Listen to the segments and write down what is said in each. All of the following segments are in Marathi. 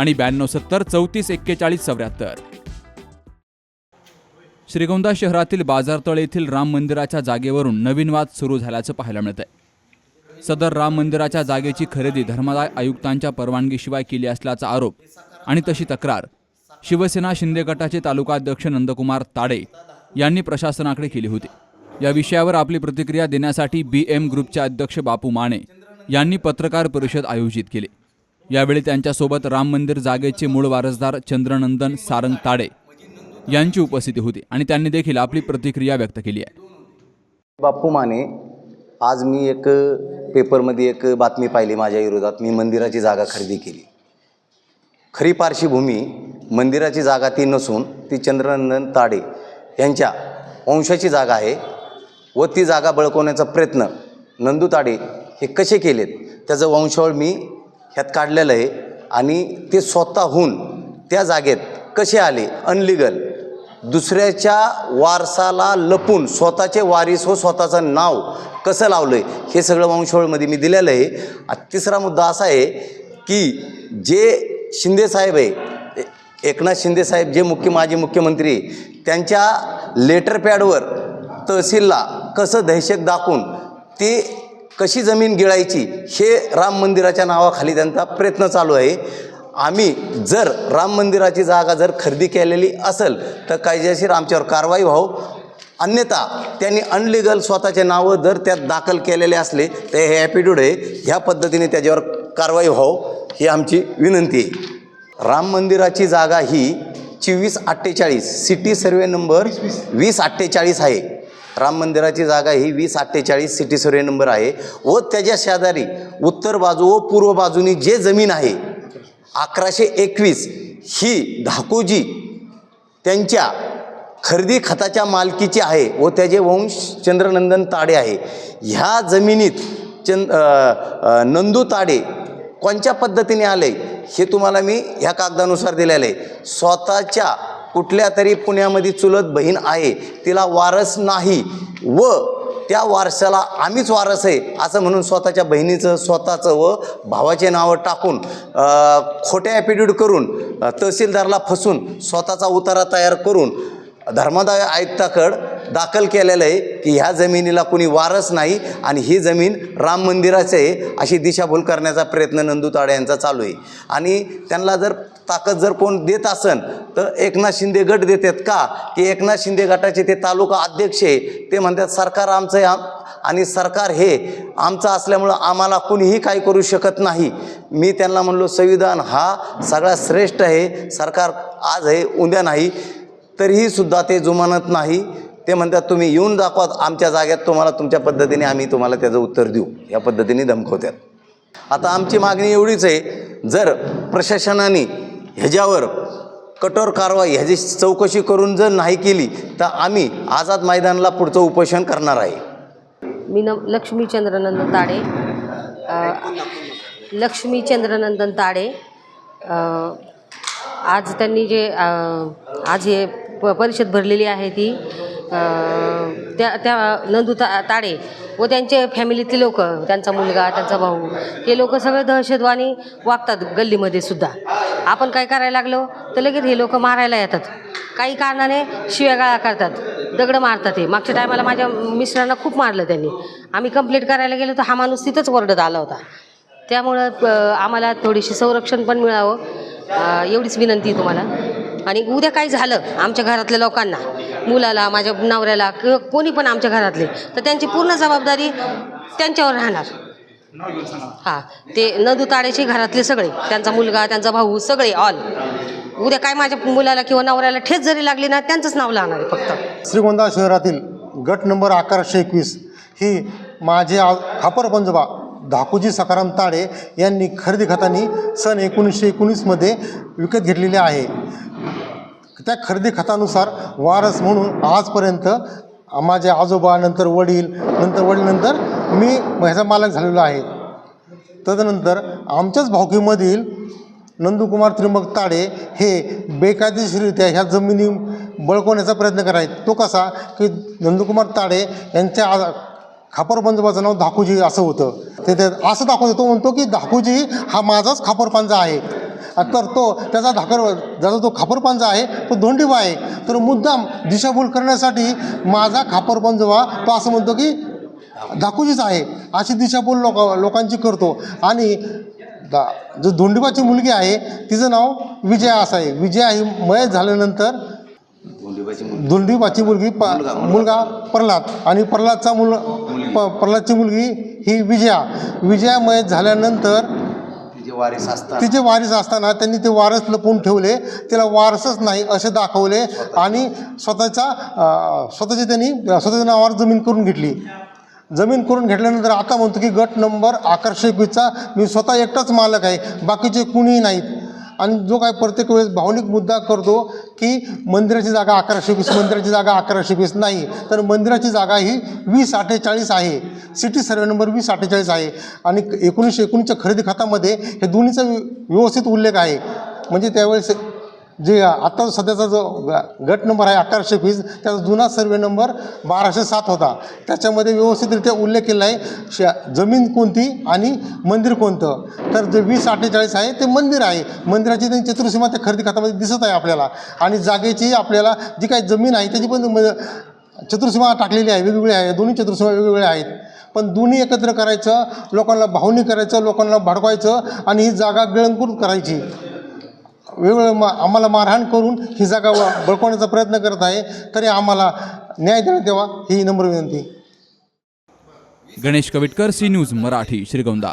आणि ब्याण्णव सत्तर चौतीस एक्केचाळीस चौऱ्याहत्तर. श्रीगोंदा शहरातील बाजारतळ येथील राम मंदिराच्या जागेवरून नवीन वाद सुरू झाल्याचं पाहायला मिळतंय. सदर राम मंदिराच्या जागेची खरेदी धर्मादाय आयुक्तांच्या परवानगीशिवाय केली असल्याचा आरोप आणि तशी तक्रार शिवसेना शिंदे गटाचे तालुकाध्यक्ष नंदकुमार ताडे यांनी प्रशासनाकडे केली होती. या विषयावर आपली प्रतिक्रिया देण्यासाठी बी एम ग्रुपचे अध्यक्ष बापू माने यांनी पत्रकार परिषद आयोजित केली. यावेळी त्यांच्यासोबत राम मंदिर जागेचे मूळ वारसदार चंद्रनंदन सारंग ताडे यांची उपस्थिती होती आणि त्यांनी देखील आपली प्रतिक्रिया व्यक्त केली आहे. बाप्पू माने आज मी एक पेपरमध्ये एक बातमी पाहिली माझ्या विरोधात. मी मंदिराची जागा खरेदी केली. खरी पार्श्वभूमी मंदिराची जागा ती नसून ती चंद्रनंदन ताडे यांच्या वंशाची जागा आहे व ती जागा बळकवण्याचा प्रयत्न नंदू ताडे हे कसे केलेत? त्याचं वंशावळ मी ह्यात काढलेलं आहे. आणि ते स्वतःहून त्या जागेत कसे आले? अनलिगल. दुसऱ्याच्या वारसाला लपून स्वतःचे वारीस व स्वतःचं नाव कसं लावलं आहे हे सगळं वंशोळमध्ये मी दिलेलं आहे. तिसरा मुद्दा असा आहे की जे शिंदेसाहेब आहे एकनाथ शिंदेसाहेब जे मुख्य माजी मुख्यमंत्री आहे, त्यांच्या लेटर पॅडवर तहसीलला कसं दहशत दाखवून ते कशी जमीन गिळायची हे राम मंदिराच्या नावाखाली त्यांचा प्रयत्न चालू आहे. आम्ही जर राम मंदिराची जागा जर खरेदी केलेली असेल तर कायदेशीर आमच्यावर कारवाई व्हावं. अन्यथा त्यांनी अनलिगल स्वतःचे नावं जर त्यात दाखल केलेले असले तर हे ॲपिट्यूड आहे. ह्या पद्धतीने त्याच्यावर कारवाई व्हावं ही आमची विनंती आहे. राम मंदिराची जागा ही चोवीस अठ्ठेचाळीस सिटी सर्वे नंबर वीस अठ्ठेचाळीस आहे. राम मंदिराची जागा ही वीस अठ्ठेचाळीस सिटी सर्वे नंबर आहे व त्याच्या शेजारी उत्तर बाजू व पूर्व बाजूनी जे जमीन आहे अकराशे एकवीस ही धाकोजी त्यांच्या खरेदी खताच्या मालकीची आहे व त्याचे वंश चंद्रनंदन ताडे आहे. ह्या जमिनीत चंद नंदू ताडे कोणत्या पद्धतीने आले हे तुम्हाला मी ह्या कागदानुसार दिलेलं आहे. स्वतःच्या कुठल्या तरी पुण्यामध्ये चुलत बहीण आहे तिला वारस नाही व त्या वारसाला आम्हीच वारस आहे असं म्हणून स्वतःच्या बहिणीचं स्वतःचं व भावाचे नावं टाकून खोट्या ॲपिट्यूड करून तहसीलदारला फसून स्वतःचा उतारा तयार करून धर्मादाय आयुक्ताकडं दाखल केलेलं आहे की ह्या जमिनीला कुणी वारस नाही आणि ही जमीन राम मंदिराचं आहे अशी दिशाभूल करण्याचा प्रयत्न नंदू ताडे यांचा चालू आहे. आणि त्यांना जर ताकद जर कोण देत असन तर एकनाथ शिंदे गट देतात का? की एकनाथ शिंदे गटाचे ते तालुका अध्यक्ष आहे ते म्हणतात सरकार आमचं आहे आम आणि सरकार हे आमचं असल्यामुळं आम्हाला कुणीही काही करू शकत नाही. मी त्यांना म्हणलो संविधान हा सगळ्यात श्रेष्ठ आहे सरकार आज आहे उद्या नाही. तरीही सुद्धा ते जुमानत नाही. ते म्हणतात तुम्ही येऊन दाखवा आमच्या जाग्यात तुम्हाला तुमच्या पद्धतीने आम्ही तुम्हाला त्याचं उत्तर देऊ. या पद्धतीने धमकवतात. आता आमची मागणी एवढीच आहे जर प्रशासनाने ह्याच्यावर कठोर कारवाई ह्याची चौकशी करून जर नाही केली तर आम्ही आझाद मैदानाला पुढचं उपोषण करणार आहे. मी न लक्ष्मी चंद्रनंदन ताडे लक्ष्मीचंद्रनंदन लक्ष्मी चंद्रनंदन ताडे आज त्यांनी जे आज हे प परिषद भरलेली आहे ती. त्या त्या नंदू ता ताडे. व त्यांचे फॅमिलीतले लोक त्यांचा मुलगा त्यांचा भाऊ हे लोक सगळे दहशतवाणी वागतात गल्लीमध्ये सुद्धा. आपण काय करायला लागलो? तर लगेच हे लोक मारायला येतात. काही कारणाने शिव्यागाळा करतात दगडं मारतात हे. मागच्या टायमाला माझ्या मिस्टरांना खूप मारलं त्यांनी. आम्ही कंप्लेंट करायला गेलो तर हा माणूस तिथंच ओरडत आला होता. त्यामुळं आम्हाला थोडीशी संरक्षण पण मिळावं. एवढीच विनंती तुम्हाला. आणि उद्या काय झालं आमच्या घरातल्या लोकांना? मुलाला माझ्या नवऱ्याला किंवा कोणी पण आमच्या घरातले. तर त्यांची पूर्ण जबाबदारी त्यांच्यावर राहणार. हां ते नदू ताड्याचे घरातले सगळे त्यांचा मुलगा त्यांचा भाऊ सगळे ऑल उद्या काय माझ्या मुलाला किंवा नवऱ्याला ठेच जरी लागली ना त्यांचंच नाव लागणार आहे फक्त. श्रीगोंदा शहरातील गट नंबर अकराशे एकवीस ही माझे आ खापर पंजोबा धाकूजी सकाराम ताडे यांनी खरेदी खतांनी सन एकोणीसशे एकोणीसमध्ये विकत घेतलेली आहे. त्या खरेदी खतानुसार वारस म्हणून आजपर्यंत माझे आजोबा नंतर वडील नंतर वडीलनंतर मी ह्याचा मालक झालेलो आहे. तदनंतर आमच्याच भावकीमधील नंदुकुमार त्रिमक ताडे हे बेकायदेशीररित्या ह्या जमिनी बळकवण्याचा प्रयत्न करायत तो कसा की नंदकुमार ताडे यांच्या खापर पंजोबाचं नाव धाकूजी असं होतं. ते ते असं दाखवतो तो म्हणतो की धाकूजी हा माझाच खापर पंजा आहे. तर तो त्याचा धाकर ज्याचा तो खापर पंजा आहे तो धोंडीबा आहे. तर मुद्दाम दिशाभूल करण्यासाठी माझा खापर पंजोबा तो असं म्हणतो की धाकूजीच आहे. अशी दिशाभूल लोक लोकांची करतो. आणि दा जो धोंडीबाची मुलगी आहे तिचं नाव विजया असं आहे. विजया ही मयत झाल्यानंतर धोंडीबाची मुलगी. प मुलगा प्रल्हाद. आणि प्रल्हादचा मुल प प्रल्हादची मुलगी ही विजया. विजया मयत झाल्यानंतर वारीस असतात. तिचे वारीस असताना त्यांनी ते वारस लपवून ठेवले तिला वारसच नाही असे दाखवले आणि स्वतःचा स्वतःची त्यांनी स्वतःच्या नावावर जमीन करून घेतली. जमीन करून घेतल्यानंतर आता म्हणतो की गट नंबर एकवीसचा मी स्वतः एकटाच मालक आहे बाकीचे कुणीही नाहीत. आणि जो काय प्रत्येक वेळेस भावनिक मुद्दा करतो की मंदिराची जागा अकराशे वीस मंदिराची जागा अकराशे वीस नाही तर मंदिराची जागा ही वीस अठ्ठेचाळीस आहे. सिटी सर्वे नंबर वीस अठ्ठेचाळीस आहे. आणि एकोणीसशे एकोणीसच्या खरेदी खात्यामध्ये हे दोन्हीचा व्यवस्थित उल्लेख आहे. म्हणजे त्यावेळेस जे आत्ता सध्याचा जो गट नंबर आहे अकराशे वीस त्याचा जुना सर्वे नंबर बाराशे सात होता. त्याच्यामध्ये व्यवस्थितरित्या उल्लेख केला आहे श जमीन कोणती आणि मंदिर कोणतं? तर जे वीस अठ्ठेचाळीस आहे ते मंदिर आहे. मंदिराची त्यांनी चतुर्सीमा त्या खरेदी खात्यामध्ये दिसत आहे आपल्याला. आणि जागेची आपल्याला जी काही जमीन आहे त्याची पण म- चतुर्सीमा टाकलेली आहे वेगवेगळी आहे. दोन्ही चतुर्सीमा वेगवेगळ्या आहेत. पण दोन्ही एकत्र करायचं लोकांना भावनी करायचं लोकांना भडकवायचं आणि ही जागा गिळंकृत करायची. वेगवेगळं मा आम्हाला मारहाण करून ही जागा व- बळकवण्याचा प्रयत्न करत आहे तरी आम्हाला न्याय देण्यात यावा ही नम्र विनंती. Ganesh Kavitkar C news Marathi Shrigonda.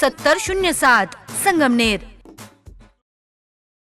सत्तर शून्य सात संगमनेर.